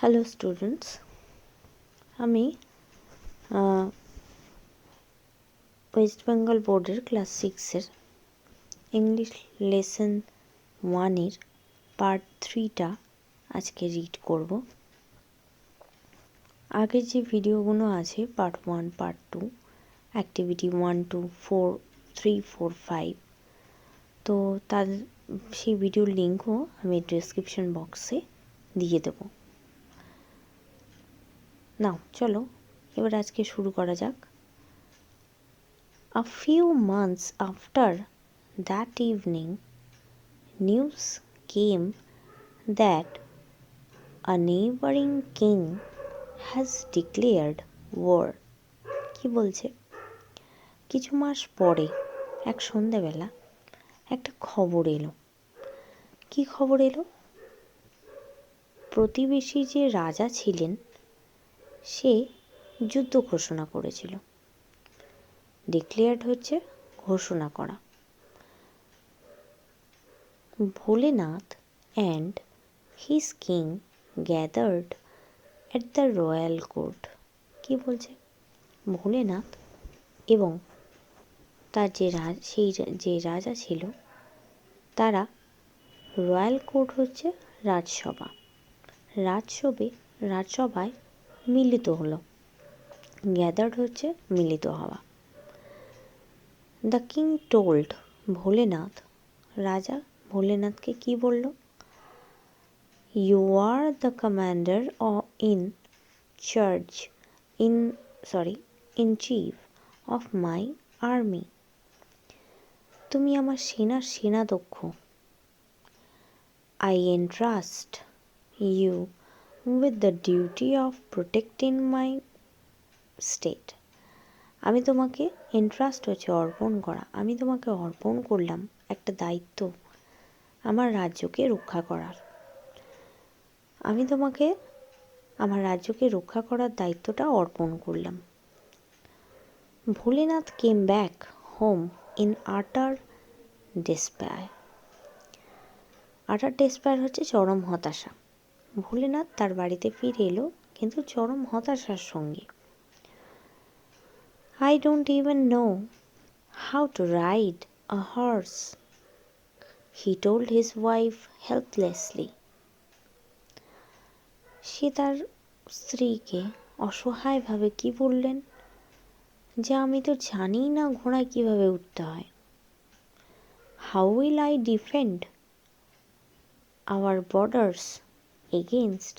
Hello students আমি West Bengal বোর্ডের class সিক্সের ইংলিশ লেসন ওয়ানের পার্ট থ্রিটা আজকে রিড করব। আগের যে ভিডিওগুলো আছে part one part two activity one two four three four five তো তার, সেই ভিডিওর লিঙ্কও আমি ডিসক্রিপশন বক্সে দিয়ে দেবো। নাও, চলো, এবার আজকে শুরু করা যাক। A few months after that evening news came that a neighbouring king has declared war কি বলছে? কিছু মাস পরে, এক সন্ধেবেলা, একটা খবর এলো। কি খবর এলো? প্রতিবেশী যে রাজা ছিলেন সে যুদ্ধ ঘোষণা করেছিল। ডিক্লেয়ার্ড হচ্ছে ঘোষণা করা। Bholenath and his king gathered at the royal court কি বলছে? ভোলেনাথ এবং তার যে সেই যে রাজা ছিল, তারা রয়্যাল কোর্ট হচ্ছে রাজসভা। রাজসভে, রাজসভায় মিলিত হলো। গ্যাদার্ড হচ্ছে মিলিত হওয়া। The king told Bholenath. রাজা ভোলেনাথকে কি বলল? You are the commander in charge in sorry in chief of my army তুমি আমার সেনার সেনাধ্যক্ষ। I entrust you with the duty of protecting my state আমি তোমাকে ইন্টারেস্ট হচ্ছে অর্পণ করা। আমি তোমাকে অর্পণ করলাম একটা দায়িত্ব আমার রাজ্যকে রক্ষা করার। আমি তোমাকে আমার রাজ্যকে রক্ষা করার দায়িত্বটা অর্পণ করলাম। Bholenath came back home in utter despair utter despair হচ্ছে চরম হতাশা। ভোলেনাথ তার বাড়িতে ফিরে এলো, কিন্তু চরম হতাশার সঙ্গে। I don't even know how to ride a horse he told his wife helplessly সে তার স্ত্রীকে অসহায়ভাবে কি বললেন, যে আমি তো জানি না ঘোড়ায় কীভাবে উঠতে হয়। How will I defend our borders against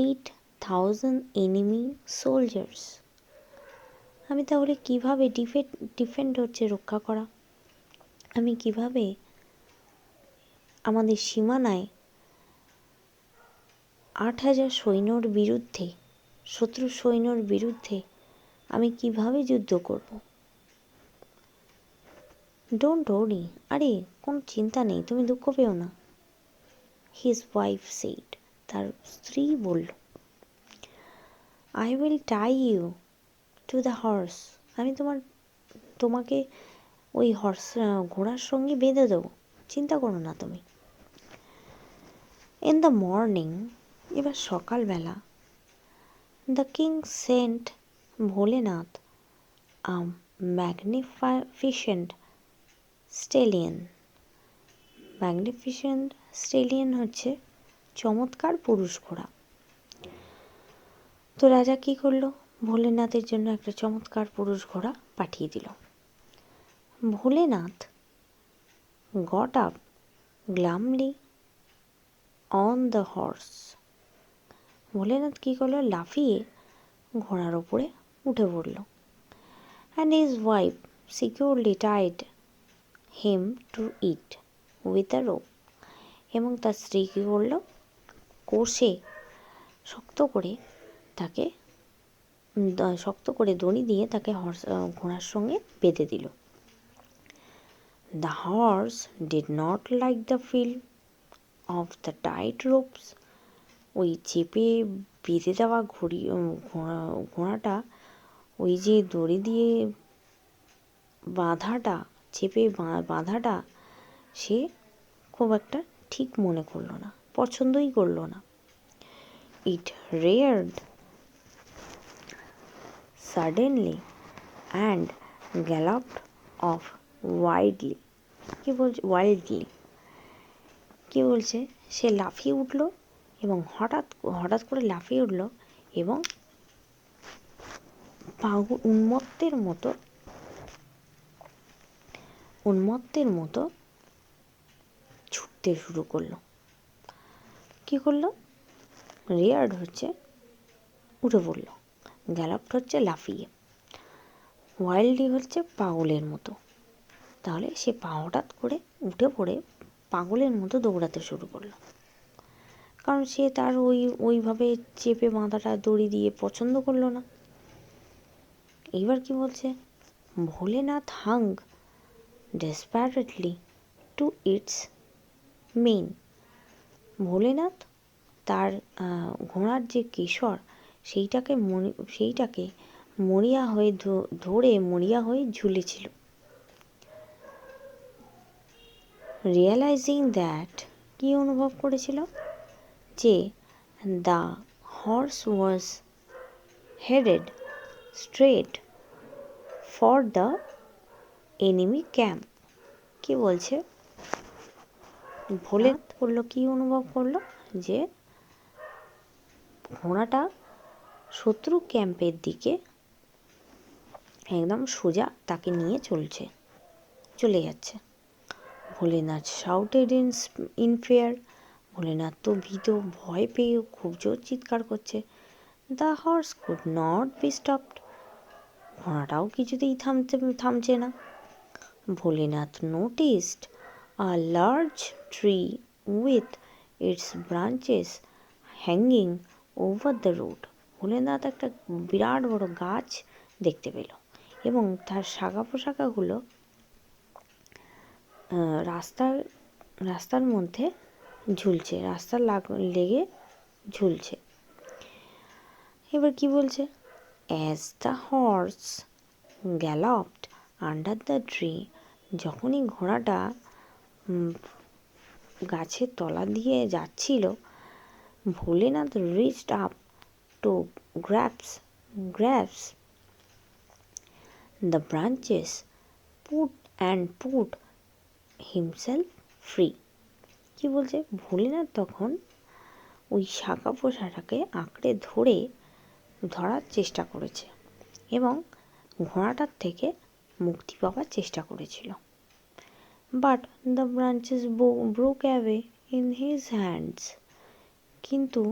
8000 enemy soldiers. আমি তাহলে কীভাবে ডিফেন্ড ডিফেন্ড হচ্ছে রক্ষা করা? আমি কীভাবে আমাদের সীমানায় আট হাজার সৈন্যর বিরুদ্ধে, শত্রু সৈন্যর বিরুদ্ধে আমি কীভাবে যুদ্ধ করব? ডোন্ট ওরি আরে, কোনো চিন্তা নেই। তুমি দুঃখ পেও না। হিজ ওয়াইফ সেইড তার স্ত্রী বলল I will tie you to the horse আমি তোমার, তোমাকে ওই হর্স ঘোড়ার সঙ্গে বেঁধে দেবো। চিন্তা করো না তুমি। ইন দ্য মর্নিং এবার সকালবেলা the king sent Bholenath a magnificent stallion magnificent stallion হচ্ছে চমৎকার পুরুষ ঘোড়া। তো রাজা কি করল? ভোলেনাথের জন্য একটা চমৎকার পুরুষ ঘোড়া পাঠিয়ে দিল। Bholenath got up glumly on the horse Bholenath কী করল? লাফিয়ে ঘোড়ার ওপরে উঠে পড়ল। And his wife securely tied him to it with a rope এবং তার স্ত্রী কী করল? কষে শক্ত করে তাকে শক্ত করে দড়ি দিয়ে তাকে হর্স ঘোড়ার সঙ্গে বেঁধে দিল। The horse did not like the feel of the tight ropes ওই চেপে বেঁধে দেওয়া ঘড়ি ঘোড়াটা ওই যে দড়ি দিয়ে বাঁধাটা, চেপে বাঁধাটা সে খুব একটা ঠিক মনে করল না, পছন্দই করল না। It reared suddenly and galloped off wildly কি বলছে? ওয়াইল্ডলি কি বলছে? সে লাফিয়ে উঠল এবং হঠাৎ হঠাৎ করে লাফিয়ে উঠল এবং পাগল উন্মত্তের মতো উন্মত্তের মতো ছুটতে শুরু করল। কি করল? রেয়ার্ড হচ্ছে উঠে পড়ল। গ্যালাপ্ট হচ্ছে লাফিয়ে। ওয়াইল্ডলি হচ্ছে পাগলের মতো। তাহলে সে পা হঠাৎ করে উঠে পড়ে পাগলের মতো দৌড়াতে শুরু করল। কারণ সে তার ওই, ওইভাবে চেপে মাথাটা দড়ি দিয়ে পছন্দ করল না। এইবার কি বলছে? Bholenath hung desperately to its mane. Bholenath তার ঘোড়ার যে কেশর, সেইটাকে মরি, সেইটাকে মরিয়া হয়ে ধরে মরিয়া হয়ে ঝুলেছিল। রিয়েলাইজিং দ্যাট কি অনুভব করেছিল? যে the horse was headed straight for the enemy camp কি বলছে? ভোলে করল, কি অনুভব করল? যে ঘোড়াটা শত্রু ক্যাম্পের দিকে একদম সোজা তাকে নিয়ে চলছে, চলে যাচ্ছে। Bholenath shouted in in fear Bholenath তো ভীত, ভয় পেয়ে খুব জোর চিৎকার করছে। The horse could not be stopped ঘোড়াটাও কিছুতেই থামতে, থামছে না। Bholenath noticed a large tree with its branches hanging over the road Bholenath একটা বিরাট বড় গাছ দেখতে পেল এবং তার শাখা পোশাকাগুলো রাস্তার রাস্তার মধ্যে ঝুলছে, রাস্তার লাগ, লেগে ঝুলছে। এবার কি বলছে? As the horse galloped under the tree যখনই ঘোড়াটা গাছের তলা দিয়ে যাচ্ছিল Bholenath reached up to grasp grasp. The branches put and put himself free. কি বলছে? ভোলেনাথ তখন ওই শাখা পোষাটাকে আঁকড়ে ধরে ধরার চেষ্টা করেছে এবং ঘোড়াটার থেকে মুক্তি পাওয়ার চেষ্টা করেছিল। But the branches broke away in his hands কিন্তু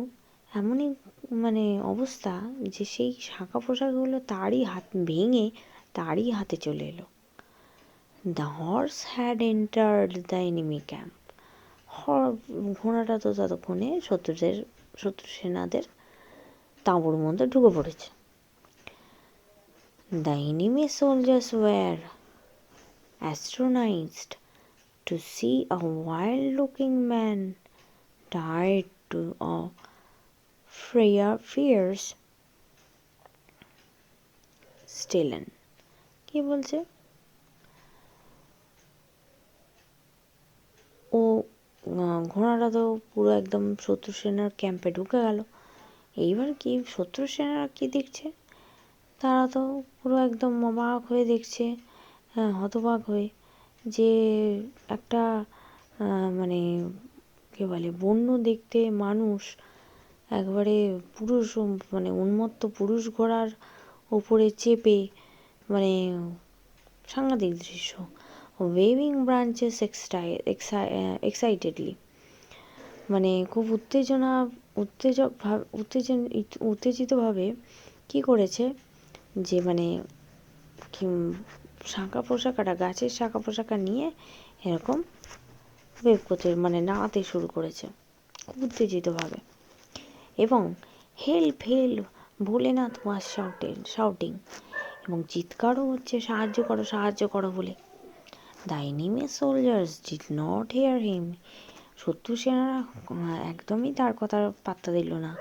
এমনই মানে অবস্থা যে সেই শাঁখা পোশাকগুলো তারই হাত ভেঙে তারই হাতে চলে এলো। The horse had entered the enemy camp ঘোড়াটা তো ততক্ষণে শত্রুদের, শত্রু সেনাদের তাঁবুর মধ্যে ঢুকে পড়েছে। The enemy soldiers were astonished to see a wild looking man tied to a fierce stallion কি বলছে? ও ঘোড়াটা তো পুরো একদম শত্রু সেনার ক্যাম্পে ঢুকে গেল। এইবার কি শত্রু সেনারা কি দেখছে? তারা তো পুরো একদম অবাক হয়ে দেখছে হ্যাঁ হতবাক হয়ে। যে একটা মানে কে বলে, বন্য দেখতে মানুষ একবারে পুরুষ মানে উন্মত্ত পুরুষ ঘোড়ার ওপরে চেপে মানে সাংঘাতিক দৃশ্য। ওয়েভিং ব্রাঞ্চেস এক্সটাই এক্সাইটেডলি মানে খুব উত্তেজনা, উত্তেজক উত্তেজন, উত্তেজিতভাবে কী করেছে যে মানে শাঁখা পোশাকাটা গাছের শাঁখা পোশাকা নিয়ে এরকম ওয়েভ মানে নাড়াতে শুরু করেছে, উত্তেজিতভাবে। এবং help help Bholenath was shouting, shouting. এবং চিৎকারও হচ্ছে, সাহায্য করো সাহায্য করো বলে। The enemy soldiers did not hear him শত্রু সেনারা একদমই তার কথা পাত্তা দিল না।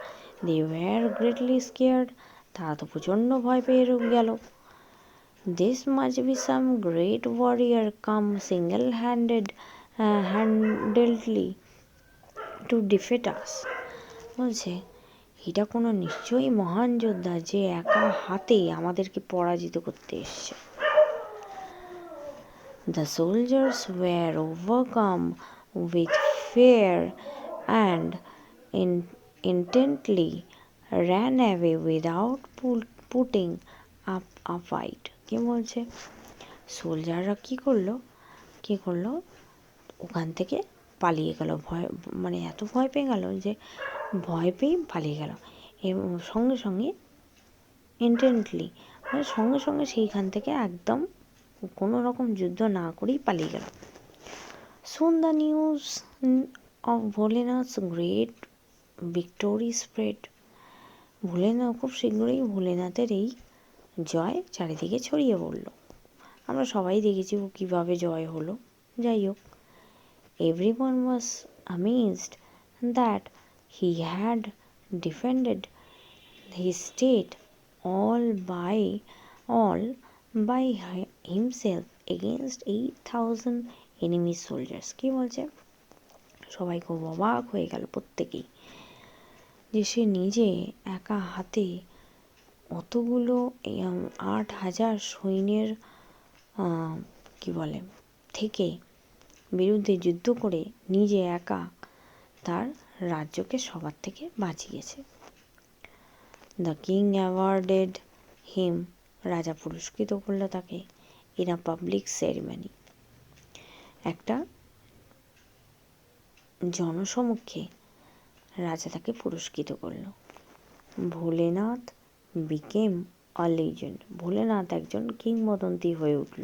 দে ওয়ার গ্রেটলি স্কেয়ার্ড তারা তো প্রচণ্ড ভয় পেয়ে গেল। This must be some great warrior come single handed handedly to defeat us বলছে এটা কোনো নিশ্চয়ই মহান যোদ্ধা যে একা হাতে আমাদেরকে পরাজিত করতে এসছে were overcome with fear and in, intently ran away without put, putting up a fight. কি বলছে? সোলজাররা কি করল? কি করল? ওখান থেকে পালিয়ে গেল। ভয় মানে এত ভয় পেয়ে গেল যে ভয় পেয়ে পালিয়ে গেল। এবং সঙ্গে সঙ্গে ইন্টেন্টলি মানে সঙ্গে সঙ্গে সেইখান থেকে একদম কোনো রকম যুদ্ধ না করেই পালিয়ে গেল। Soon the news of Bholenath's great victory spread Bholenath, খুব শীঘ্রই ভোলেনাথের এই জয় চারিদিকে ছড়িয়ে পড়ল। আমরা সবাই দেখেছি ও কীভাবে জয় হলো। যাই হোক everyone was amazed that he had defended his state all by all by hi- against eight 8000 enemy soldiers কী বলছে? সবাই খুব অবাক হয়ে গেল প্রত্যেকেই। যে সে নিজে একা হাতে অতগুলো আট হাজার সৈন্যের কি বলে, থেকে বিরুদ্ধে যুদ্ধ করে নিজে একা তার রাজ্যকে সবার থেকে বাঁচিয়েছে। দ্য কিং অ্যাওয়ার্ডেড হিম রাজা পুরস্কৃত করল তাকে ইন আ পাবলিক সেরিমনি একটা জনসমক্ষে রাজা তাকে পুরস্কৃত করল। Bholenath became a legend Bholenath একজন কিংবদন্তি হয়ে উঠল।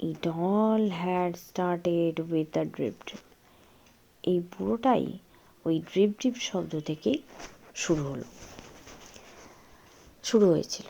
It all had started with the drip এই পুরোটাই ওই ড্রিপ ড্রিপ শব্দ থেকেই শুরু হলো। শুরু হয়েছিল।